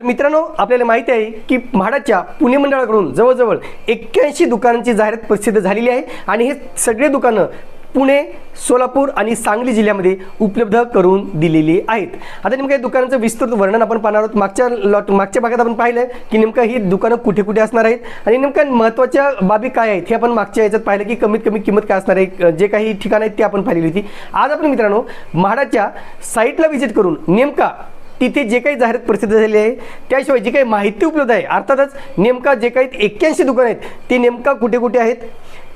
तर मित्रांनो आपल्याला माहिती आहे की म्हाडाच्या पुणे मंडळाकडून जवळजवळ एक्क्याऐंशी दुकानांची जाहिरात प्रसिद्ध झालेली आहे आणि हे सगळे दुकानं पुणे सोलापूर आणि सांगली जिल्ह्यामध्ये उपलब्ध करून दिलेली आहेत. आता नेमकं या दुकानाचं विस्तृत वर्णन आपण पाहणार आहोत. मागच्या लॉट मागच्या भागात आपण पाहिलं की नेमकं ही दुकानं कुठे कुठे असणार आहेत आणि नेमकं महत्त्वाच्या बाबी काय आहेत हे आपण मागच्या याच्यात पाहिलं की कमीत कमी किंमत काय असणार आहे जे काही ठिकाणं आहेत ते आपण पाहिलेली होती. आज आपण मित्रांनो म्हाडाच्या साईटला व्हिजिट करून नेमका तिथे जे काही जाहिरात प्रसिद्ध झाली आहे त्याशिवाय जी काही माहिती उपलब्ध आहे अर्थातच नेमका जे काही एक्क्याऐंशी दुकान आहेत ते नेमका कुठे कुठे आहेत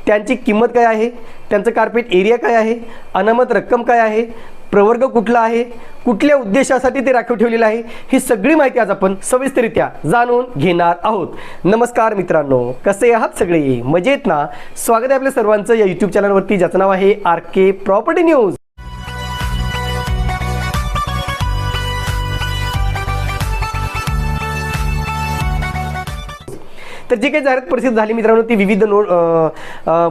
त्यांची किंमत काय आहे त्यांचं कार्पेट एरिया काय आहे अनामत रक्कम काय आहे प्रवर्ग कुठला आहे कुठल्या उद्देशासाठी ते राखीव ठेवलेलं आहे ही सगळी माहिती आज आपण सविस्तरित्या जाणून घेणार आहोत. नमस्कार मित्रांनो कसे आहात सगळे? मजेत ना? स्वागत आहे आपल्या सर्वांचं या यूट्यूब चॅनलवरती ज्याचं नाव आहे आर के प्रॉपर्टी न्यूज. तर जी काही जाहिरात प्रसिद्ध झाली मित्रांनो ती विविध नो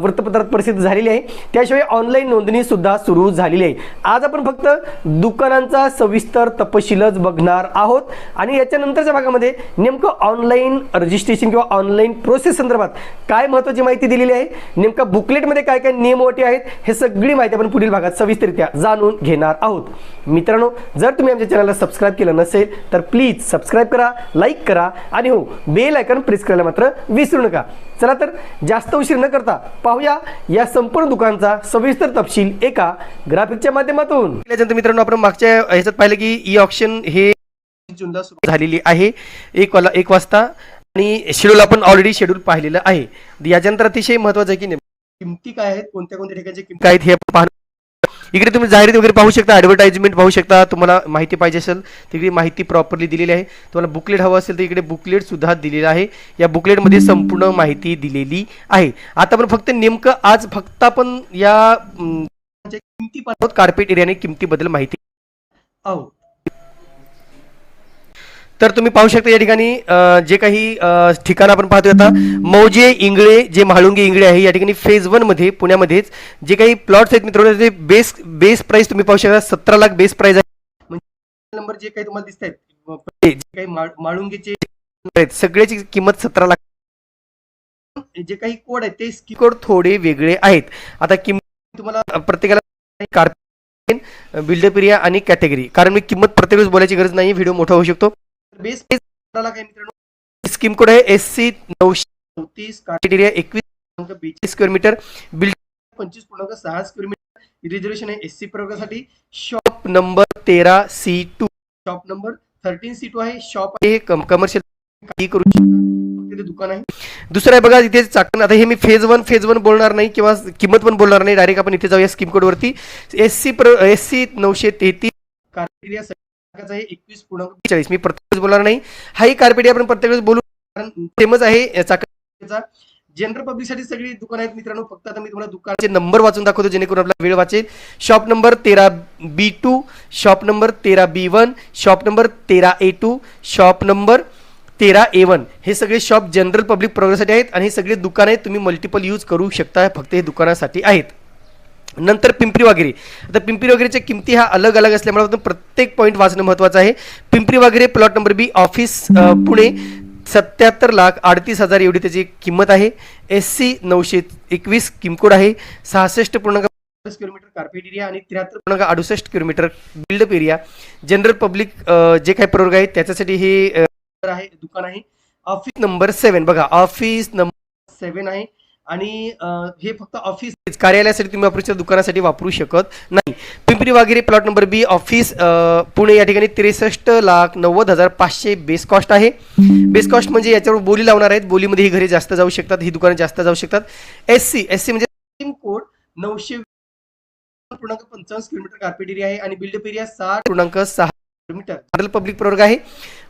वृत्तपत्रात प्रसिद्ध झालेली आहे. त्याशिवाय ऑनलाईन नोंदणी सुद्धा सुरू झालेली आहे. आज आपण फक्त दुकानांचा सविस्तर तपशीलच बघणार आहोत. आणि याच्यानंतरच्या भागामध्ये नेमकं ऑनलाईन रजिस्ट्रेशन किंवा ऑनलाईन प्रोसेस संदर्भात काय महत्त्वाची माहिती दिलेली आहे नेमकं बुकलेटमध्ये काय काय नियम अटी आहेत हे सगळी माहिती आपण पुढील भागात सविस्तरित्या जाणून घेणार आहोत. मित्रांनो जर तुम्ही आमच्या चॅनलला सबस्क्राईब केलं नसेल तर प्लीज सबस्क्राईब करा लाईक करा आणि हो बेल आयकन प्रेस करायला मात्र विसरू नका. चला तर जास्त उशीर न करता पाहूया या संपूर्ण दुकानाचा सविस्तर तपशील एका ग्राफिकच्या माध्यमातून. त्याच्यानंतर मित्रांनो आपण मागच्या ह्याच्यात पाहिलं की ई ऑप्शन हे जूनला सुरू झालेली आहे. एक वाला एक वाजता आणि शेड्यूल आपण ऑलरेडी शेड्यूल पाहिलेलं आहे. याच्यानंतर अतिशय महत्वाचं आहे की नेमकं किमती काय आहेत? कोणत्या कोणत्या ठिकाणच्या किमती काय आहेत हे आपण पाहणं इकडे तुम्ही जाहिरात वगैरे पाहू शकता ॲडव्हर्टाइजमेंट पाहू शकता तुम्हाला माहिती पाहिजे असेल तिकडे माहिती प्रॉपरली दिलेली आहे. तुम्हाला बुकलेट हवं असेल तर इकडे बुकलेट सुद्धा दिलेलं आहे. या बुकलेटमध्ये संपूर्ण माहिती दिलेली आहे. आता आपण फक्त नेमकं आज फक्त आपण या किमती कार्पेट एरियाने किमतीबद्दल माहिती आहोत तर तुम्ही पाहू शकता या ठिकाणी जे काही ठिकाण आपण पाहतोय आता मौजे इंगळे जे म्हाळुंगे इंगळे आहे या ठिकाणी फेज वनमध्ये पुण्यामध्येच जे काही प्लॉट्स आहेत मित्रांनो ते बेस बेस प्राइस तुम्ही पाहू शकता सतरा लाख बेस प्राइस आहे. म्हणजे नंबर जे काही तुम्हाला दिसत आहेत जे काही माळुंगेचे आहेत सगळ्याची किंमत सतरा लाख. जे काही कोड आहेत ते कोड थोडे वेगळे आहेत. आता किंमत तुम्हाला प्रत्येकाला कार्पेट बिल्डअप एरिया आणि कॅटेगरी कारण मी किंमत प्रत्येक वेळेस बोलायची गरज नाही व्हिडिओ मोठा होऊ शकतो. बेस काय मित्रांनो स्कीम कोड आहे? एस सी नऊशे चौतीस क्रायटेरिया एकवीस पूर्णांक बेचाळीस स्क्वेअर मीटर बिल्डिंग पंचवीस पूर्णांक सहा स्क्वेअर मीटर रिझर्वेशन आहे एस सी प्रवर्गासाठी शॉप नंबर तेरा C two shop number thirteen C two आहे. शॉप आहे कमर्शियल काही करू शकता. दुकान आहे. दुसरं आहे बघा इथे चाकण. आता हे मी फेज वन फेज वन बोलणार नाही किंवा किंमत पण बोलणार नाही. डायरेक्ट आपण इथे जाऊया स्कीम कोड वरती. एस सी प्र एस सी नऊशे तेहतीस. एकवीस पूर्णांक बेचाळीस मी प्रत्येक वेळेस बोलणार नाही. हाही कार्पेट आपण प्रत्येक वेळेस बोलू. कारण सेमच आहे चाकणचा जनरल पब्लिकसाठी सगळी दुकान आहेत मित्रांनो. फक्त आता मी तुम्हाला दुकानाचे नंबर वाचून दाखवतो जेणेकरून आपला वेळ वाचेल. शॉप नंबर तेरा बी टू शॉप नंबर तेरा बी वन शॉप नंबर तेरा ए टू शॉप नंबर तेरा ए वन हे सगळे शॉप जनरल पब्लिक प्रोग्रेससाठी आहेत आणि हे सगळे दुकान आहेत. तुम्ही मल्टिपल यूज करू शकता. फक्त हे दुकानासाठी आहेत. नंतर पिंपरी वगैरे आता पिंपरी वगैरेच्या किमती ह्या अलग अलग असल्यामुळे प्रत्येक पॉईंट वाचणं महत्त्वाचं आहे. पिंपरी वगैरे plot number B office Pune. सत्याहत्तर लाख अडतीस हजार एवढी त्याची किंमत आहे. एस सी नऊशे एकवीस किमकोड आहे. सहासष्ट पूर्णांक किलोमीटर कार्पेट एरिया आणि त्र्याहत्तर पूर्णांक अडुसष्ट kilometre built up area general public जे काही प्रवर्ग आहेत त्याच्यासाठी हे आहे दुकान आहे. ऑफिस नंबर सेवन बघा ऑफिस नंबर सेवन आहे. आणि हे फक्त ऑफिस कार्यालयासाठी तुम्ही वापरू शकता दुकानासाठी वापरू शकत नाही. पिंपरी वगैरे plot number B office Pune या ठिकाणी त्रेसष्ट लाख नव्वद हजार पाचशे बेस कॉस्ट आहे. बेस कॉस्ट म्हणजे याच्यावर बोली लावणार आहेत. बोलीमध्ये ही घरे जास्त जाऊ शकतात ही दुकानं जास्त जाऊ शकतात. एस सी एस सी म्हणजे कोड नऊशे पूर्णांक पंचावन्न किलोमीटर कार्पेट एरिया आहे आणि बिल्डअप एरिया साठ पूर्णांक सहा किलोमीटर. जनरल पब्लिक प्रवर्ग आहे.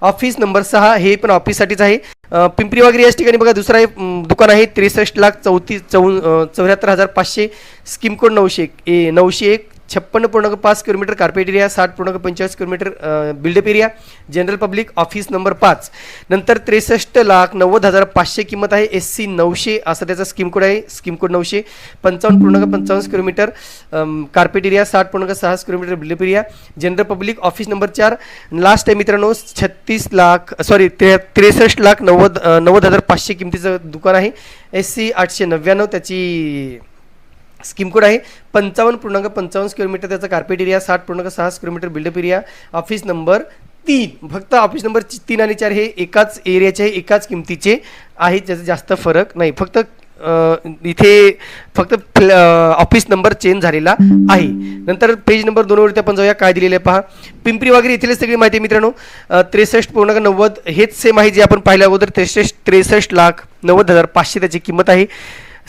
ऑफिस नंबर सहा हे पण ऑफिससाठीच आहे. पिंपरी वगैरे याच ठिकाणी बघा दुसरा एक, दुकान आहे त्रेसष्ट लाख चौतीस चौ चौऱ्याहत्तर हजार पाचशे स्कीम कोड नऊशे एक ए नऊशे एक छप्पन्न पूर्णांक पाच किलोमीटर कार्पेट एरिया साठ पूर्णांक पंचेचाळीस kilometre built up area general public office number पाच. नंतर त्रेसष्ट लाख नव्वद हजार पाचशे किंमत आहे एस सी नऊशे असं त्याचा स्कीम कोड आहे. स्कीम कोड नऊशे पंचावन्न पूर्णांक पंचावन्न किलोमीटर कार्पेट एरिया साठ पूर्णांक सहा kilometre built up area general public office number चार. लास्ट आहे मित्रांनो छत्तीस लाख सॉरी त्रे त्रेसष्ट लाख नव्वद नव्वद हजार पाचशे किमतीचं दुकान आहे. एस सी आठशे नव्याण्णव त्याची स्कीम कोड आहे. पंचावन्न पूर्णांक पंचावन्न किलोमीटर त्याचा कार्पेट एरिया साठ पूर्णांक सहा kilometre built up area office number तीन. फक्त ऑफिस नंबर तीन आणि चार हे एकाच एरियाचे आहे एकाच किमतीचे आहेत. त्याचा जास्त फरक नाही. फक्त इथे फक्त ऑफिस नंबर चेंज झालेला आहे. नंतर पेज नंबर दोनवरती आपण जाऊया. काय दिलेलं आहे पहा. पिंपरी वगैरे इथली सगळी माहिती आहे मित्रांनो. त्रेसष्ट पूर्णांक नव्वद. हेच सेम आहे जे आपण पाहिल्या अगोदर. त्रेसष्ट त्रेसष्ट लाख नव्वद हजार पाचशे त्याची किंमत आहे.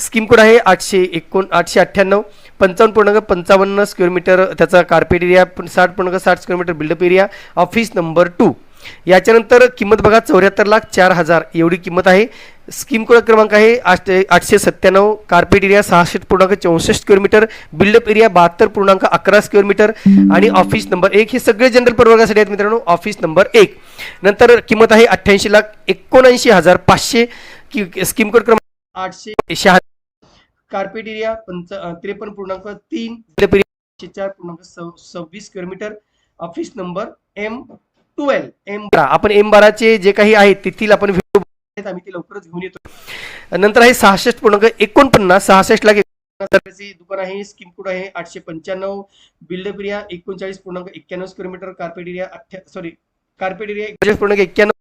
स्कीम कोड आहे? आठशे एकोण आठशे अठ्ठ्याण्णव पंचावन्न पूर्णांक पंचावन्न स्क्वेअर मीटर त्याचा कार्पेट एरिया साठ पूर्णांक साठ square metre built up area office number two याच्यानंतर किंमत बघा चौऱ्याहत्तर लाख चार हजार. एवढी किंमत आहे. स्कीम कोड क्रमांक आहे? आठ आठशे सत्त्याण्णव कार्पेट एरिया सहाशे पूर्णांक चौसष्ट स्क्वेअर मीटर बिल्डअप एरिया बहात्तर पूर्णांक अकरा स्क्वेअर मीटर आणि ऑफिस नंबर एक हे सगळे जनरल प्रवर्गासाठी आहेत मित्रांनो. ऑफिस नंबर एक. नंतर किंमत आहे अठ्ठ्याऐंशी लाख एकोणऐंशी हजार पाचशे. कि स्कीम कोड क्रमांक आठशे शहा कार्पेट एरिया पंच त्रेपन्न पूर्णांक तीन. चार पूर्णांक सव- सव्वीस square metre office number M twelve M बारा आपण एम बाराचे जे काही आहेत तेथील आपण व्हिडिओ आम्ही ते लवकरच घेऊन येतो. नंतर आहे सहासष्ट पूर्णांक एकोणपन्नास. सहासष्ट लाख दुकान आहे स्कीम कोड आहे आठशे पंच्याण्णव. बिल्डअप एरिया एकोणचाळीस पूर्णांक एक्क्याण्णव स्क्वेअर मीटर कार्पेट एरिया अठ्ठ्या सॉरी कार्पेट एरिया एकोणचाळीस पूर्णांक एक्क्याण्णव.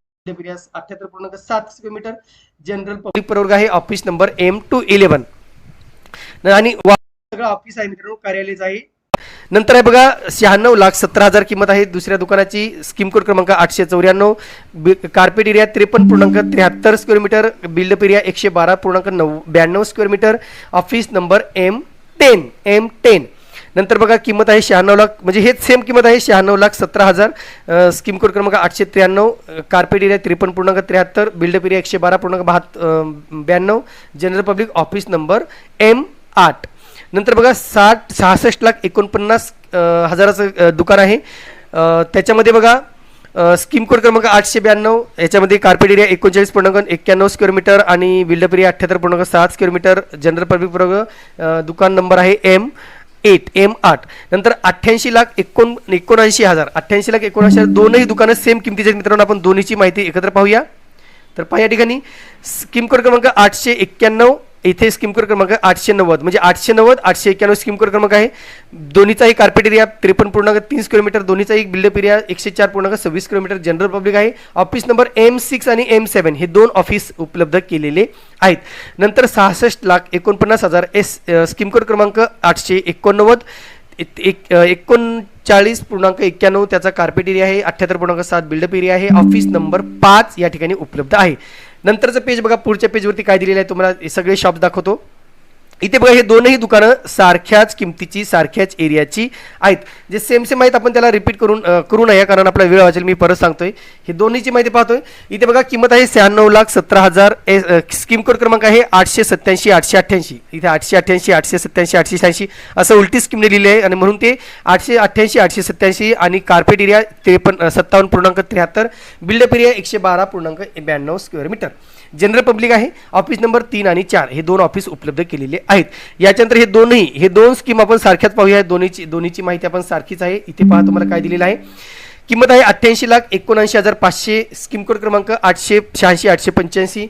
अठ्ठ्याहत्तर पूर्णांक सात स्क्वेअर मीटर जनरल पब्लिक प्रवर्ग आहे office number M two eleven आणि सगळं ऑफिस आहे मित्रांनो कार्यालयच आहे नंतर आहे बघा शहाण्णव लाख सतरा हजार किंमत आहे दुसऱ्या दुकानाची. स्कीम कोड क्रमांक आठशे चौऱ्याण्णव. कार्पेट एरिया त्रेपन्न पूर्णांक त्र्याहत्तर स्क्वेअर मीटर बिल्डअप एरिया एकशे बारा पूर्णांक नऊ ब्याण्णव square metre office number M ten M ten नंतर बघा किंमत आहे शहाण्णव लाख म्हणजे हेच सेम किंमत आहे शहाण्णव लाख सतरा हजार स्कीम कोड क्रमांक आठशे त्र्याण्णव कार्पेट एरिया त्रेपन्न पूर्णांक त्र्याहत्तर बिल्डअप एरिया एकशे बारा पूर्णांक बहात ब्याण्णव general public office number M आठ. नंतर बघा साठ सहासष्ट लाख एकोणपन्नास हजाराचं दुकान आहे. त्याच्यामध्ये बघा स्कीम कोड क्रमांक आठशे ब्याण्णव याच्यामध्ये कार्पेट एरिया एकोणचाळीस पूर्णांक एक्क्याण्णव स्क्वेअर मीटर आणि बिल्डअप एरिया अठ्ठ्याहत्तर पूर्णांक सात स्क्वेअर मीटर जनरल पब्लिक प्रवर्ग दुकान नंबर आहे एम एट एम आठ. नंतर अठ्ठ्याऐंशी लाख एकोण एकोणऐंशी हजार. अठ्ठ्याऐंशी लाख एकोणऐंशी हजार दोनही दुकानं सेम किमतीचे आहेत मित्रांनो. आपण दोन्हीची माहिती एकत्र पाहूया. तर पहा या ठिकाणी. स्कीम कोड क्रमांक आठशे एक्क्याण्णव. इथे स्कीम कोड क्रमांक आठशे नव्वद. म्हणजे आठशे नव्वद आठशे एक्क्याण्णव स्कीम कोड क्रमांक आहे. दोन्हीचाही कार्पेट एरिया त्रेपन्न पूर्णांक तीस किलोमीटर दोन्हीचाही बिल्डअप एरिया एकशे चार पूर्णांक सव्वीस किलोमीटर जनरल पब्लिक आहे. ऑफिस नंबर एम सिक्स आणि एम सेवन हे दोन ऑफिस उपलब्ध केलेले आहेत. नंतर सहासष्ट लाख एकोणपन्नास हजार एस स्कीम कोड क्रमांक आठशे एकोणनव्वद. एक- एक एकोणचाळीस पूर्णांक एक्क्याण्णव त्याचा कार्पेट एरिया आहे. अठ्ठ्याहत्तर पूर्णांक सात बिल्डअप एरिया आहे. ऑफिस नंबर पाच या ठिकाणी उपलब्ध आहे. नंतरचं पेज बघा पुढच्या पेजवरती काय दिलेलं आहे तुम्हाला सगळे शॉप दाखवतो. इथे बघा हे दोनही दुकानं सारख्याच किमतीची सारख्याच एरियाची आहेत. जे सेम सेम आहेत आपण त्याला रिपीट करून करू नये कारण आपला वेळ वाचेल मी परत सांगतोय. हे दोन्हीची माहिती पाहतोय. इथे बघा किंमत आहे शहाण्णव लाख सतरा हजार स्कीम कोड क्रमांक आहे आठशे सत्याऐंशी आठशे अठ्ठ्याऐंशी. इथे आठशे अठ्ठ्याऐंशी आठशे सत्याऐंशी आठशे शहाऐंशी असं उलटी स्कीमने लिहिली आहे आणि म्हणून ते आठशे अठ्ठ्याऐंशी आठशे सत्याऐंशी आणि कार्पेट एरिया त्रेपन्न सत्तावन्न पूर्णांक त्र्याहत्तर. बिल्डअप एरिया एकशे बारा पूर्णांक ब्याण्णव स्क्वेअर मीटर जनरल पब्लिक आहे ऑफिस नंबर तीन आणि चार. हे दोन ऑफिस उपलब्ध केलेले आहेत. याच्यानंतर हे दोनही हे दोन स्कीम आपण सारख्याच पाहूया. दोन्हीची दोन्हीची माहिती आपण सारखीच आहे. इथे पहा तुम्हाला काय दिलेलं आहे. किंमत आहे अठ्ठ्याऐंशी लाख एकोणऐंशी हजार पाचशे स्कीम कोड क्रमांक आठशे शहाऐंशी आठशे पंच्याऐंशी.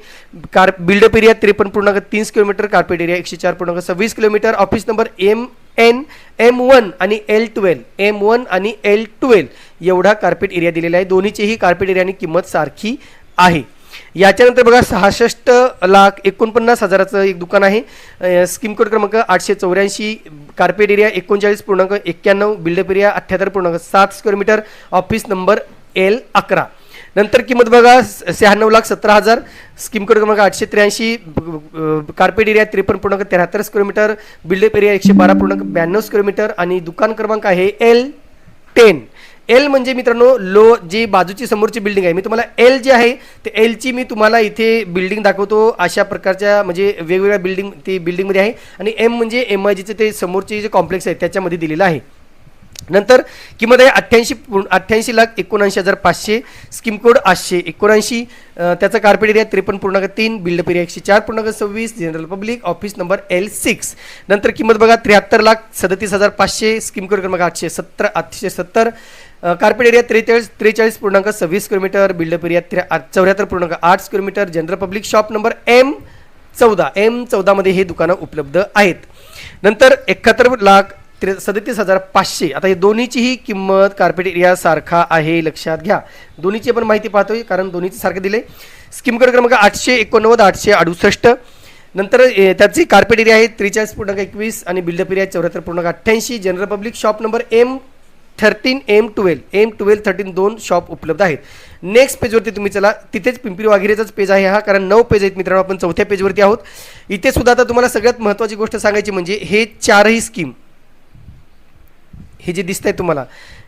कार बिल्डअप एरिया त्रेपन्न पूर्णांक तीन किलोमीटर कार्पेट एरिया एकशे चार पूर्णांक सव्वीस kilometre office number M N M one आणि एल ट्वेल्व एम वन आणि एल ट्वेल्व एवढा कार्पेट एरिया दिलेला आहे. दोन्हीचेही कार्पेट एरिया आणि किंमत सारखी आहे. याच्यानंतर बघा सहासष्ट लाख एकोणपन्नास हजाराचं एक दुकान आहे. स्कीम कोड क्रमांक आठशे चौऱ्याऐंशी कार्पेट एरिया एकोणचाळीस पूर्णांक एक्क्याण्णव बिल्डअप एरिया अठ्ठ्याहत्तर पूर्णांक सात square metre office number L अकरा. नंतर किंमत बघा शहाण्णव लाख सतरा हजार स्कीम कोड क्रमांक आठशे त्र्याऐंशी कार्पेट एरिया त्रेपन्न पूर्णांक त्र्याहत्तर स्क्वेअर मीटर बिल्डअप एरिया एकशे बारा पूर्णांक ब्याण्णव स्क्वेअर मीटर आणि दुकान क्रमांक आहे एल टेन एल म्हणजे मित्रांनो लो जी बाजूची समोरची बिल्डिंग आहे. मी तुम्हाला एल जे आहे ते एलची मी तुम्हाला इथे बिल्डिंग दाखवतो. अशा प्रकारच्या म्हणजे वेगवेगळ्या बिल्डिंग ती बिल्डिंगमध्ये आहे. आणि एम म्हणजे एम आय जीचं ते समोरचे जे कॉम्प्लेक्स आहे त्याच्यामध्ये दिलेलं आहे. नंतर किंमत आहे अठ्ठ्याऐंशी अठ्ठ्याऐंशी लाख एकोणऐंशी हजार पाचशे. स्कीम कोड आठशे एकोणऐंशी. त्याचा कार्पेट एरिया त्रेपन्न पूर्णांक तीन बिल्ड एरिया एकशे चार पूर्णांक सव्वीस general public office number L six नंतर किंमत बघा त्र्याहत्तर लाख सदतीस हजार पाचशे स्कीम कोड क्रमांक आठशे सत्तर आठशे सत्तर. कार्पेट एरिया त्रेचाळीस त्रेचाळीस पूर्णांक सव्वीस किलोमीटर बिल्डअप एरिया त्र्या चौऱ्याहत्तर पूर्णांक आठ kilometre general public shop number M चौदा. एम चौदामध्ये हे दुकानं उपलब्ध आहेत. नंतर एकाहत्तर लाख त्रे सदतीस हजार पाचशे. आता हे दोन्हीचीही किंमत कार्पेट एरिया सारखा आहे लक्षात घ्या. दोन्हीची पण माहिती पाहतोय कारण दोन्हीचे सारखं दिले. स्कीम कोड क्रमांक आठशे एकोणनव्वद आठशे अडुसष्ट. नंतर त्याची कार्पेट एरिया आहे त्रेचाळीस पूर्णांक एकवीस आणि बिल्डअप एरिया चौऱ्याहत्तर पूर्णांक अठ्ठ्याऐंशी. General public shop number M thirteen M twelve M twelve thirteen दोन शॉप उपलब्ध आहेत. नेक्स्ट पेजवरती तुम्ही चला. तिथेच पिंपरी वाघिरेचाच पेज आहे हा कारण नऊ पेज आहेत मित्रांनो आपण चौथ्या पेजवरती आहोत. इथे सुद्धा आता तुम्हाला सगळ्यात महत्त्वाची गोष्ट सांगायची म्हणजे हे चारही स्कीम हे जे दिसत आहे तुम्हाला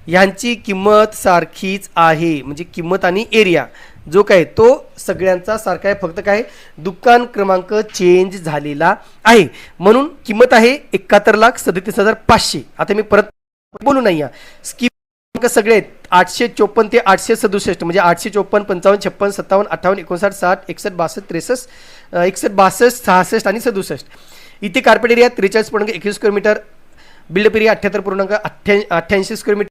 ह्यांची किंमत सारखीच आहे. म्हणजे किंमत आणि एरिया जो काय तो सगळ्यांचा सारखा आहे. फक्त काय दुकान क्रमांक चेंज झालेला आहे. म्हणून किंमत आहे एकाहत्तर लाख सदतीस हजार पाचशे. आता मी परत बोलू नाही स्कीम क्रमांक सगळे आहेत. आठशे चोपन्न ते आठशे सदुसष्ट. म्हणजे आठशे चोपन्न पंचावन्न छप्पन सत्तावन्न अठ्ठावन्न एकोणसाठ साठ एकसष्ट बासष्ट त्रेसष्ट एकसष्ट बासष्ट सहासष्ट आणि सदुसष्ट. इथे कार्पेट एरिया त्रेचाळीस पॉईंट एकवीस किलोमीटर बिल्ड एरिया अठ्ठ्याहत्तर पूर्णांक अठ्ठ्या अठ्ठ्याऐंशी स्क्वेअर मीटर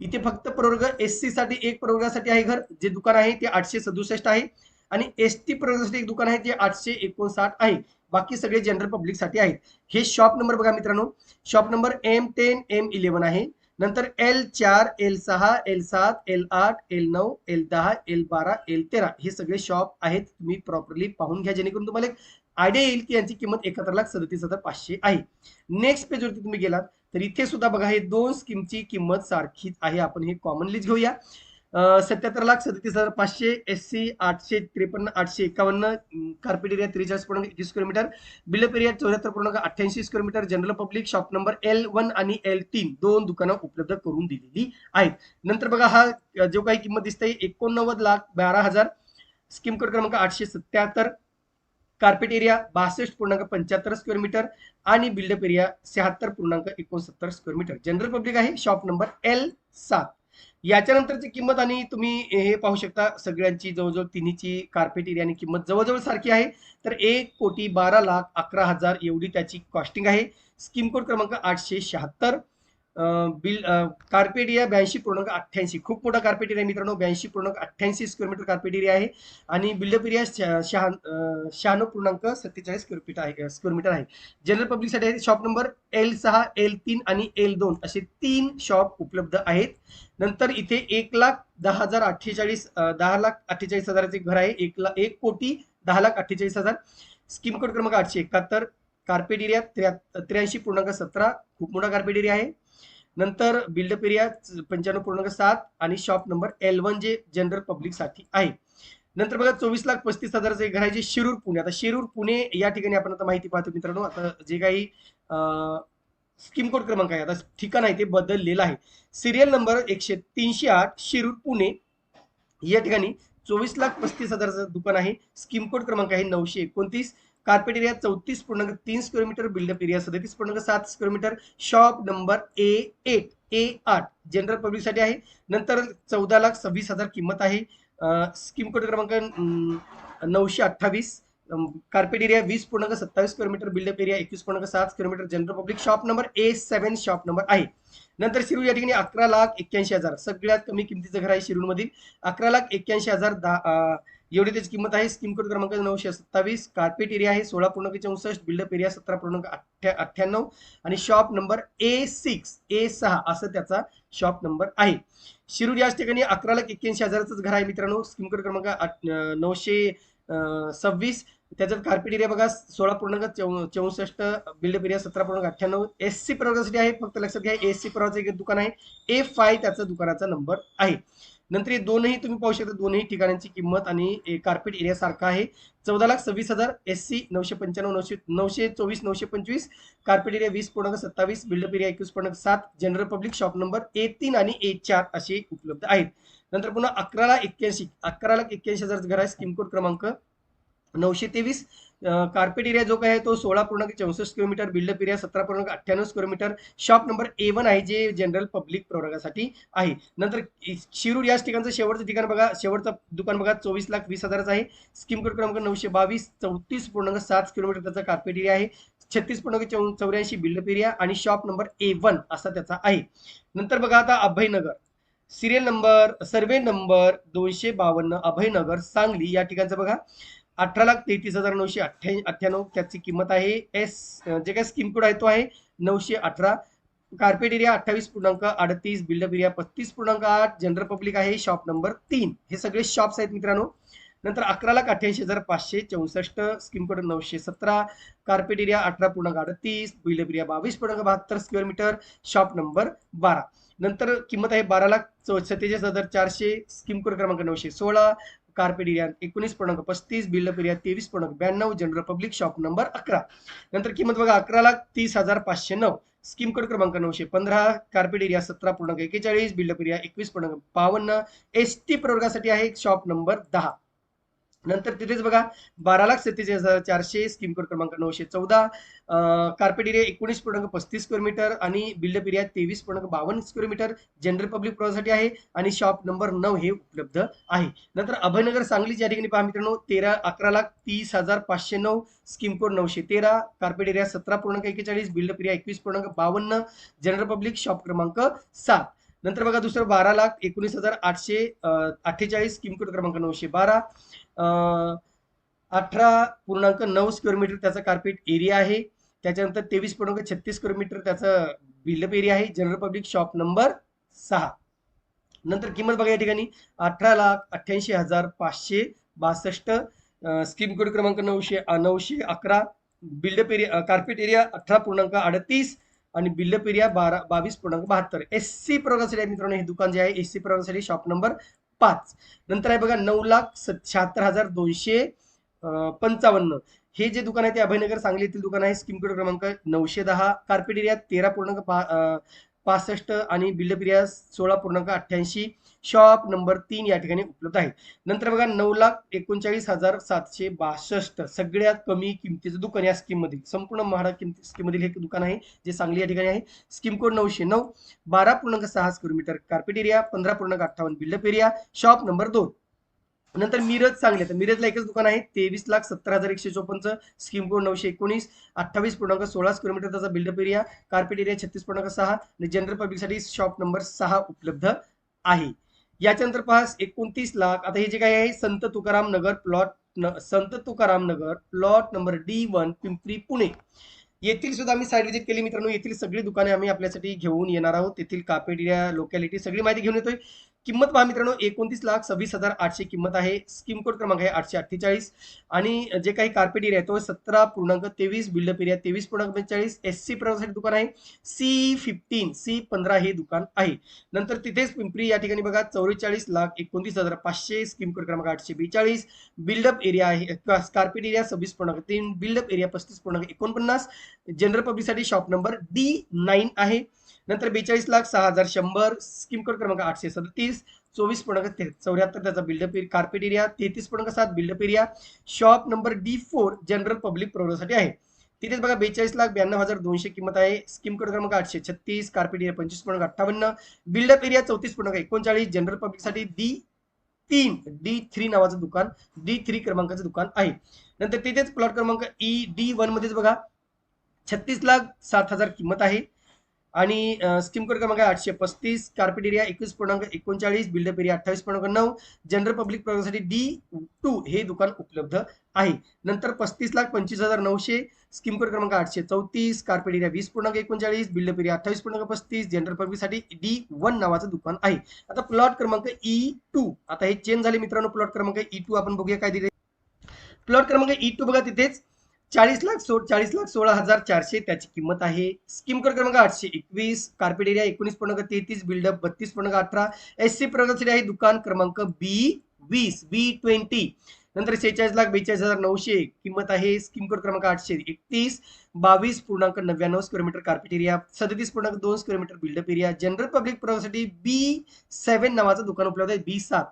इथे फक्त प्रवर्ग एस सी साठी एक प्रवर्गासाठी आहे घर जे दुकान आहे ते आठशे सदुसष्ट आहे. आणि एस टी प्रवर्गासाठी एक दुकान आहे ते आठशे एकोणसाठ आहे. बाकी सगळे जनरल पब्लिकसाठी आहेत. हे शॉप नंबर बघा मित्रांनो. Shop number M ten M eleven आहे. नंतर एल चार एल सहा एल सात एल आठ एल नऊ एल दहा एल बारा एल तेरा हे सगळे शॉप आहेत. तुम्ही प्रॉपरली पाहून घ्या जेणेकरून तुम्हाला एक आयडिया येईल की यांची किंमत एकाहत्तर लाख सदतीस हजार पाचशे आहे. नेक्स्ट पेजवरती तुम्ही गेलात तर इथे सुद्धा बघा हे दोन स्कीमची किंमत सारखीच आहे. आपण हे कॉमनलीच घेऊया. सत्याहत्तर लाख सदतीस हजार पाचशे एस सी आठशे त्रेपन्न आठशे एकावन्न कार्पेट एरिया त्रेचाळीस पूर्णांक एकवीस किलोमीटर बिलप एरिया चौऱ्याहत्तर पूर्णांक अठ्ठ्याऐंशी kilometre general public shop number L one आणि एल तीन दोन दुकानं उपलब्ध करून दिलेली आहेत. नंतर बघा हा जो काही किंमत दिसते एकोणनव्वद लाख बारा हजार स्कीम कोड क्रमांक आठशे सत्याहत्तर कार्पेट एरिया बासष्ट पूर्णांक पंच्याहत्तर स्क्वेअर मीटर आणि बिल्डअप एरिया शहात्तर पूर्णांक एकोणसत्तर स्क्वेअर मीटर जनरल पब्लिक आहे शॉप नंबर एल सात. याच्यानंतरची किंमत आणि तुम्ही हे पाहू शकता सगळ्यांची जवळजवळ तिन्हीची कार्पेट एरिया आणि किंमत जवळजवळ सारखी आहे. तर एक कोटी बारा लाख अकरा हजार एवढी त्याची कॉस्टिंग आहे. स्कीम कोड क्रमांक आठशे शहात्तर. बिल कार्पेट एरिया ब्याऐंशी पूर्णांक अठ्ठ्याऐंशी. खूप मोठा कार्पेट एरिया आहे मित्रांनो. ब्याऐंशी पूर्णांक अठ्ठ्याऐंशी स्क्वेअर मीटर कार्पेट एरिया आहे. आणि बिल्डअप एरिया शहा शहाण्णव पूर्णांक सत्तेचाळीस स्क्वेअर फीट आहे स्क्वेअर मीटर आहे. जनरल पब्लिकसाठी आहे शॉप नंबर एल सहा एल तीन आणि एल दोन. असे तीन शॉप उपलब्ध आहेत. नंतर इथे एक लाख दहा हजार अठ्ठेचाळीस दहा लाख अठ्ठेचाळीस हजाराचे घर आहे. एक लाख एक कोटी दहा लाख अठ्ठेचाळीस हजार. स्कीम कोड क्रमांक आठशे एकाहत्तर. कार्पेट एरिया त्र्या त्र्याऐंशी पूर्णांक सतरा. खूप मोठा कार्पेट एरिया आहे. नंतर बिल्डअप एरिया पंच्याण्णव पूर्णांक सात आणि शॉप नंबर एल वन जे जनरल पब्लिकसाठी आहे. नंतर बघा चोवीस लाख पस्तीस हजाराचं एक घर आहे जे शिरूर पुणे. आता शिरूर पुणे या ठिकाणी आपण आता माहिती पाहतो मित्रांनो. आता जे काही स्कीम कोड क्रमांक आहे आता ठिकाण आहे ते बदललेलं आहे. सिरियल नंबर एकशे तीनशे आठ शिरूर पुणे. या ठिकाणी चोवीस लाख पस्तीस हजाराचं दुकान आहे. स्कीम कोड क्रमांक आहे नऊशे एकोणतीस. कार्पेट एरिया चौतीस पूर्णांक तीन स्क्वेअर मीटर बिल्डअप एरिया सदतीस पूर्णांक सात square metre shop number A eight A आठ जनरल पब्लिकसाठी आहे. नंतर चौदा लाख सव्वीस हजार किंमत आहे. स्कीम कोड क्रमांक नऊशे अठ्ठावीस. कार्पेट एरिया वीस पूर्णांक सत्तावीस स्क्वेअर मीटर बिल्डअप एरिया एकवीस पूर्णांक सात square metre general public shop number A seven shop number आहे. नंतर शिरूर या ठिकाणी अकरा लाख एक्क्याऐंशी हजार सगळ्यात कमी किमतीचं घर आहे शिरूरमधील अकरा लाख एक्क्याऐंशी हजार दहा एवढी त्याची किंमत आहे. स्कीम कोड क्रमांक नऊशे सत्तावीस. कार्पेट एरिया आहे. सोळा पूर्णांक चौसष्ट. बिल्डअप एरिया सतरा पूर्णांक अठ्ठ्या अठ्ठ्याण्णव. आणि shop number A six A सहा असं त्याचा शॉप नंबर आहे. शिरूर याच ठिकाणी अकरा लाख एक्क्याऐंशी हजाराचंच घर आहे मित्रांनो. स्कीम कोड क्रमांक आठ- नऊशे सव्वीस. त्याच्यात कार्पेट एरिया बघा सोळा पूर्णांक चौ चौसष्ट. बिल्डअप एरिया सतरा पूर्णांक अठ्ठ्याण्णव. एस सी प्रवर्गासाठी आहे. फक्त लक्षात घ्या एस सी प्रवर्गाचं एक दुकान आहे. ए फाय त्याचा दुकानाचा नंबर आहे. नंतर हे दोनही तुम्ही पाहू शकता दोनही ठिकाणांची किंमत आणि कार्पेट एरिया सारखा आहे. चौदा लाख सव्वीस हजार एस सी नऊशे पंच्याण्णव नऊशे नऊशे चोवीस नऊशे पंचवीस. कार्पेट एरिया वीस पूर्णांक सत्तावीस बिल्डअप एरिया एकवीस पूर्णांक सात general public shop number A तीन आणि ए चार असे उपलब्ध आहेत. नंतर पुन्हा अकरा लाख एक्क्याऐंशी अकरा लाख एक्क्याऐंशी हजार घर आहे. स्कीम कोड क्रमांक नऊशे तेवीस. कार्पेट एरिया जो काय आहे तो सोळा पूर्णांक चौसष्ट किलोमीटर बिल्डअप एरिया सतरा पूर्णांक अठ्ठ्याण्णव square metre shop number A one आहे जे जनरल पब्लिक प्रवर्गासाठी आहे. नंतर शिरूर याच ठिकाणचं शेवटचं ठिकाण बघा शेवटचं दुकान बघा चोवीस लाख वीस हजाराचं आहे. स्कीम कोड क्रमांक नऊशे बावीस चौतीस पूर्णांक सात किलोमीटर त्याचा कार्पेट एरिया आहे. छत्तीस पूर्णांक चौ चौऱ्याऐंशी बिल्डअप एरिया आणि शॉप नंबर ए वन असा त्याचा आहे. नंतर बघा आता Abhaynagar. Serial number survey number दोनशे बावन्न अभयनगर सांगली या ठिकाणचं बघा. अठरा लाख तेहतीस हजार नऊशे अठ्ठ्या अठ्ठ्याण्णव त्याची किंमत आहे. एस जे काय स्कीम कोड आहे तो आहे नऊशे अठरा. कार्पेट एरिया अठ्ठावीस पूर्णांक अडतीस बिल्डअप एरिया पस्तीस पूर्णांक आठ जनरल पब्लिक आहे शॉप नंबर तीन. हे सगळे शॉप्स आहेत मित्रांनो. नंतर अकरा लाख अठ्ठ्याऐंशी हजार पाचशे चौसष्ट स्कीम कोड नऊशे सतरा. कार्पेट एरिया अठरा पूर्णांक अडतीस बिल्डअप एरिया बावीस पूर्णांक बहात्तर स्क्वेअर मीटर शॉप नंबर बारा. नंतर किंमत आहे बारा लाख सत्तेचाळीस हजार चारशे स्कीम कोड क्रमांक नऊशे सोळा. कार्पेट एरिया एकोणीस पूर्णांक पस्तीस बिल्डअप एरिया तेवीस पूर्णांक ब्याण्णव जनरल पब्लिक शॉप नंबर अकरा. नंतर किंमत बघा अकरा लाख तीस हजार पाचशे नऊ. स्कीम कोड क्रमांक नऊशे पंधरा कार्पेट एरिया सतरा पूर्णांक एकेचाळीस बिल्डअप एरिया एकवीस पूर्णांक बावन्न. एस टी प्रवर्गासाठी आहे शॉप नंबर दहा. नंतर तिथेच बघा बारा लाख सत्तेचाळीस हजार चारशे स्कीम कोड क्रमांक नऊशे चौदा कार्पेट एरिया एकोणीस पूर्णांक पस्तीस स्क्वेअर मीटर आणि बिल्डअप एरिया तेवीस पूर्णांक बावन्न स्क्वेअर मीटर जनरल पब्लिक प्रवासाठी आहे आणि शॉप नंबर नऊ हे उपलब्ध आहे. नंतर अभयनगर सांगली या ठिकाणी पहा मित्रांनो तेरा अकरा लाख तीस हजार पाचशे नऊ स्कीम कोड नऊशे तेरा कार्पेट एरिया सतरा पूर्णांक एकेचाळीस बिल्डअप एरिया एकवीस पूर्णांक बावन्न जनरल पब्लिक शॉप क्रमांक सात. नंतर बघा दुसरं बारा लाख एकोणीस हजार आठशे अठ्ठेचाळीस स्कीम कोड क्रमांक नऊशे बारा अठरा पूर्णांक नऊ स्क्वेअर मीटर त्याचा कार्पेट एरिया आहे. त्याच्यानंतर तेवीस पूर्णांक छत्तीस स्क्वेअर मीटर त्याचा बिल्डअप एरिया आहे. जनरल पब्लिक शॉप नंबर सहा. नंतर किंमत बघा या ठिकाणी. अठरा लाख अठ्ठ्याऐंशी हजार पाचशे बासष्ट स्कीम कोड क्रमांक नऊशे नऊशे अकरा. बिल्डअप एरिया कार्पेट एरिया अठरा पूर्णांक अडतीस आणि बिल्डअप एरिया बारा बावीस पूर्णांक बहात्तर. एस सी प्रवासासाठी मित्रांनो हे दुकान जे आहे एस सी प्रवर्गासाठी शॉप नंबर पाच. नंतर आहे बघा नऊ लाख शहात्तर हजार दोनशे पंचावन्न. हे जे दुकान आहे ते अभयनगर सांगली येथील दुकान आहे. स्कीम कोड क्रमांक नऊशे दहा. कार्पेट एरिया तेरा पूर्णांक पा पासष्ट आणि बिल्डअप सोळा पूर्णांक अठ्ठ्याऐंशी शॉप नंबर तीन या ठिकाणी उपलब्ध आहे. नंतर बघा नऊ लाख एकोणचाळीस हजार सातशे बासष्ट. सगळ्यात कमी किमतीचं दुकान या स्कीममध्ये संपूर्ण महाडा किमती स्कीममधील हे दुकान आहे जे सांगली या ठिकाणी आहे. स्कीम कोड नऊशे नऊ बारा पूर्णांक सहा स्क्वेअर मीटर कार्पेट एरिया पंधरा पूर्णांक अठ्ठावन्न बिल्डअप एरिया शॉप नंबर दोन. नंतर मिरज सांगले. तर मिरजला एकच दुकान आहे तेवीस लाख सत्तर हजार एकशे चोपन्नच स्कीम कोड नऊशे एकोणीस अठ्ठावीस पूर्णांक सोळा स्क्वेअर मीटर त्याचा build up area carpet area छत्तीस पूर्णांक सहा आणि जनरल पब्लिकसाठी शॉप नंबर सहा उपलब्ध आहे. याच्यानंतर पहा एकोणतीस लाख आता हे जे काही आहे संत Tukaram Nagar plot Sant Tukaram Nagar plot number D one Pimpri Pune. येथील सुद्धा आम्ही साईड व्हिजिट केली मित्रांनो. येथील सगळी दुकाने आम्ही आपल्यासाठी घेऊन येणार आहोत. तेथील कापेडिया लोकॅलिटी सगळी माहिती घेऊन येतोय. किंमत पहा मित्रांनो एकोणतीस लाख सव्वीस हजार आठशे किंमत आहे. स्कीम कोड क्रमांक आहे आठशे अठ्ठेचाळीस. आणि जे काही कार्पेट एरिया आहे तो सतरा पूर्णांक तेवीस बिल्डअप एरिया तेवीस पूर्णांक पंचेचाळीस एस सी प्रवासाठी दुकान आहे. सी फिफ्टीन सी पंधरा हे दुकान आहे. नंतर तिथेच पिंपरी या ठिकाणी बघा चौवेचाळीस लाख एकोणतीस हजार पाचशे स्कीम कोड क्रमांक आठशे बेचाळीस. बिल्डअप एरिया आहे कार्पेट एरिया सव्वीस पूर्णांक तीन बिल्डअप एरिया पस्तीस पूर्णांक एकोणपन्नास. जनरल पब्लिकसाठी शॉप नंबर डी नाईन आहे. नंतर बेचाळीस लाख सहा हजार शंभर स्कीम कोड क्रमांक आठशे सदतीस चोवीस पूर्णांक चौऱ्याहत्तर त्याचा बिल्डअप कार्पेट एरिया तेहतीस पूर्णांक सात build up area shop number D four general public प्रवर्गासाठी आहे. तिथेच बघा बेचाळीस लाख ब्याण्णव हजार दोनशे किंमत आहे. स्कीम कोड क्रमांक आठशे छत्तीस कार्पेट एरिया पंचवीस पूर्णांक अठ्ठावन्न बिल्डअप एरिया चौतीस पूर्णांक एकोणचाळीस जनरल पब्लिकसाठी डी तीन डी थ्री नावाचं दुकान डी थ्री क्रमांकाचं दुकान आहे. नंतर तिथेच प्लॉट क्रमांक ई डी वन मध्येच बघा छत्तीस लाख सात हजार किंमत आहे. आणि स्कीम कोड क्रमांक आठशे पस्तीस कार्पेट एरिया एकवीस पूर्णांक एकोणचाळीस बिल्डअप एरिया अठ्ठावीस पूर्णांक नऊ जनरल पब्लिक प्रॉडक्टसाठी डी टू हे दुकान उपलब्ध आहे. नंतर पस्तीस लाख पंचवीस हजार नऊशे स्कीम कोड क्रमांक आठशे चौतीस कार्पेट एरिया वीस पूर्णांक एकोणचाळीस बिल्डअप एरिया अठ्ठावीस पूर्णांक पस्तीस जनरल पब्लिकसाठी डी वन नावाचं दुकान आहे. आता प्लॉट क्रमांक e ई टू आता हे चेंज झाले मित्रांनो प्लॉट क्रमांक e ई टू आपण बघूया काय दिले. प्लॉट क्रमांक e ई टू बघा तिथेच. चाळीस लाख सो चाळीस लाख सोळा हजार चारशे त्याची किंमत आहे. स्कीम कोड क्रमांक आठशे एकवीस कार्पेट एरिया एकोणीस पूर्णांक तेहतीस बिल्डअप बत्तीस पूर्णांक अठरा एस सी प्रगतसाठी आहे दुकान क्रमांक बी वीस बी ट्वेंटी नंतर शेहेचाळीस लाख बेचाळीस हजार नऊशे किंमत आहे स्कीम कोड क्रमांक आठशे एकतीस बावीस पूर्णांक नव्याण्णव स्क्वेअर मीटर कार्पेट एरिया सदतीस पूर्णांक दोन square metre build up area general public property B seven नावाचं दुकान उपलब्ध आहे बी सात.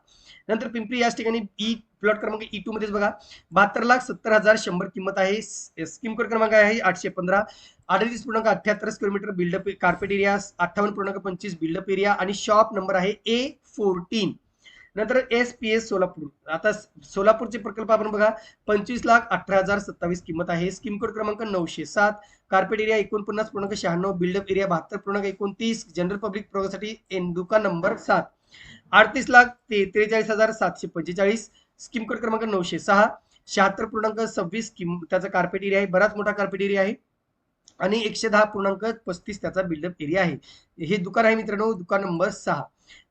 नंतर पिंपरी याच ठिकाणी ई प्लॉट क्रमांक e ई टू मध्येच बघा. बहात्तर लाख सत्तर हजार शंभर किंमत आहे. स्कीम कोड क्रमांक आहे आठशे पंधरा. अडतीस पूर्णांक अठ्याहत्तर square metre build up carpet area अठ्ठावन्न पूर्णांक पंचवीस बिल्डअप एरिया आणि शॉप नंबर आहे ए फोर्टीन नंतर एस पी एस सोलापूर. आता सोलापूरचे प्रकल्प आपण बघा. पंचवीस लाख अठरा हजार सत्तावीस किंमत आहे. स्कीम कोड क्रमांक नऊशे सात. कार्पेट एरिया एकोणपन्नास पूर्णांक शहाण्णव. बिल्डअप एरिया बहात्तर पूर्णांक एकोणतीस. जनरल पब्लिक प्रॉपर्टीसाठी एन नंबर सात. अडतीस लाख ते त्रेचाळीस हजार सातशे पंचेचाळीस. स्कीम कोड क्रमांक नऊशे सहा. शहात्तर पूर्णांक सव्वीस किम त्याचा कार्पेट एरिया आहे. बराच मोठा कार्पेट एरिया आहे. आणि एकशे दहा पूर्णांक पस्तीस त्याचा बिल्डअप एरिया आहे. हे दुकान आहे मित्रांनो दुकान नंबर सहा.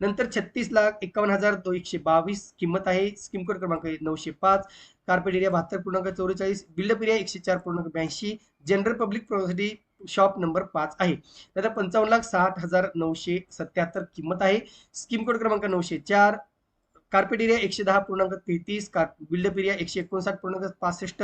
नंतर छत्तीस लाख एकावन्न हजार दो एकशे बावीस किंमत आहे. स्कीम कोड क्रमांक नऊशे पाच. कार्पेट एरिया बहात्तर पूर्णांक चौवेचाळीस. बिल्डअप एरिया एकशे चार पूर्णांक ब्याऐंशी. General public property shop number पाच आहे. नंतर पंचावन्न लाख साठ हजार नऊशे सत्याहत्तर किंमत आहे. स्कीम कोड क्रमांक नऊशे चार कार्पेट एरिया एकशे दहा पूर्णांक तेहतीस बिल्डअप एरिया एकशे एकोणसाठ पूर्णांक पासष्ट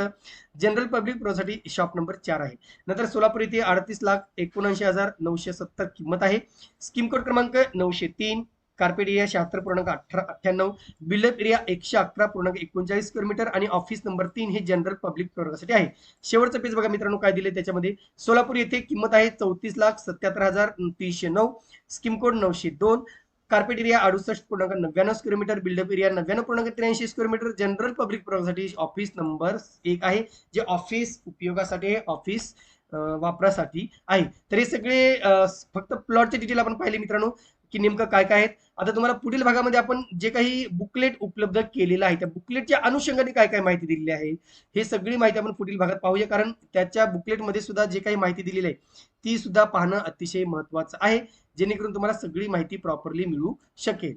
जनरल पब्लिक प्रोसाठी शॉप नंबर चार आहे. नंतर सोलापूर येथे अडतीस लाख एकोणऐंशी हजार नऊशे सत्तर किंमत आहे. स्कीम कोड क्रमांक नऊशे तीन कार्पेट एरिया शहात्तर पूर्णांक अठरा अठ्ठ्याण्णव बिल्डअप एरिया एकशे अकरा पूर्णांक एकोणचाळीस स्क्वेअर मीटर आणि ऑफिस नंबर तीन हे जनरल पब्लिक प्रवर्गासाठी आहे. शेवटचं पेज बघा मित्रांनो काय दिले त्याच्यामध्ये. सोलापूर येथे किंमत आहे चौतीस लाख सत्याहत्तर हजार तीनशे नऊ स्कीम कोड नऊशे दोन कार्पेट एरिया अडुसष्ट पूर्णांक नव्याण्णव स्क्वेअर मीटर बिल्डअप एरिया नव्याण्णव पूर्णांक त्र्याऐंशी स्क्वेअर मीटर जनरल पब्लिक प्रवर्गासाठी ऑफिस नंबर एक आहे जे ऑफिस उपयोगासाठी आहे ऑफिस वापरासाठी आहे. तर हे सगळे फक्त प्लॉटचे डिटेल आपण पाहिले मित्रांनो. की नेमकं काय काय आहेत? आता तुम्हाला पुढील भागामध्ये आपण जे काही बुकलेट उपलब्ध केलेलं आहे त्या बुकलेटच्या अनुषंगाने काय काय माहिती दिलेली आहे हे सगळी माहिती आपण पुढील भागात पाहूया. कारण त्याच्या बुकलेटमध्ये सुद्धा जे काही माहिती दिलेली आहे ती सुद्धा पाहणं अतिशय महत्वाचं आहे जेणेकरून तुम्हाला सगळी माहिती प्रॉपरली मिळू शकेल.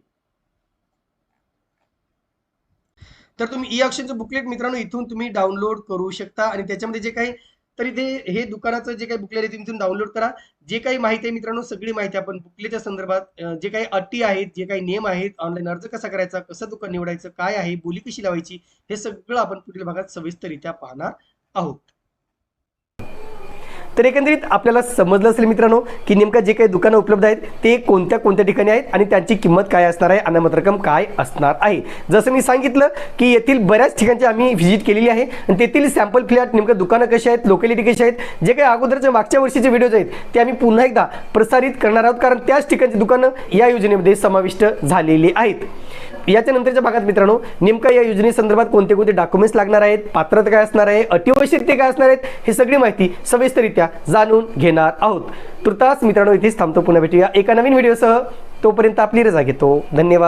तर तुम्ही ई ऑप्शनचं बुकलेट मित्रांनो इथून तुम्ही डाउनलोड करू शकता. आणि त्याच्यामध्ये जे काही तर ते हे दुकानाचं जे काही बुकलेट आहे ते डाउनलोड करा. जे काही माहिती आहे मित्रांनो सगळी माहिती आपण बुकलेटच्या संदर्भात जे काही अटी आहेत जे काही नियम आहेत ऑनलाईन अर्ज कसा करायचा कसं दुकान निवडायचं काय आहे बोली कशी लावायची हे सगळं आपण पुढील भागात सविस्तररित्या पाहणार आहोत. तर एकंदरीत आपल्याला समजलं असेल मित्रांनो की नेमकं जे काही दुकानं उपलब्ध आहेत ते कोणत्या कोणत्या ठिकाणी आहेत आणि त्यांची किंमत काय असणार आहे अनामत रक्कम काय असणार आहे? जसं मी सांगितलं की येथील बऱ्याच ठिकाणची आम्ही व्हिजिट केलेली आहे आणि तेथील सॅम्पल फ्लॅट नेमकं दुकानं कशी आहेत लोकॅलिटी कशी आहेत जे काही अगोदरचे मागच्या वर्षीचे व्हिडिओज आहेत ते आम्ही पुन्हा एकदा प्रसारित करणार आहोत कारण त्याच ठिकाणची दुकानं या योजनेमध्ये समाविष्ट झालेली आहेत. याच्या नंतरच्या भागात मित्रांनो नेमका या योजनेसंदर्भात कोणते कोणते डॉक्युमेंट्स लागणार आहेत पात्रता काय असणार आहे अटी व काय असणार आहेत ही सगळी माहिती सविस्तरित्या जाणून घेणार आहोत. तुर्तास मित्रांनो इथेच थांबतो पुन्हा भेटूया एका नवीन व्हिडिओसह. तोपर्यंत आपली रजा घेतो. धन्यवाद.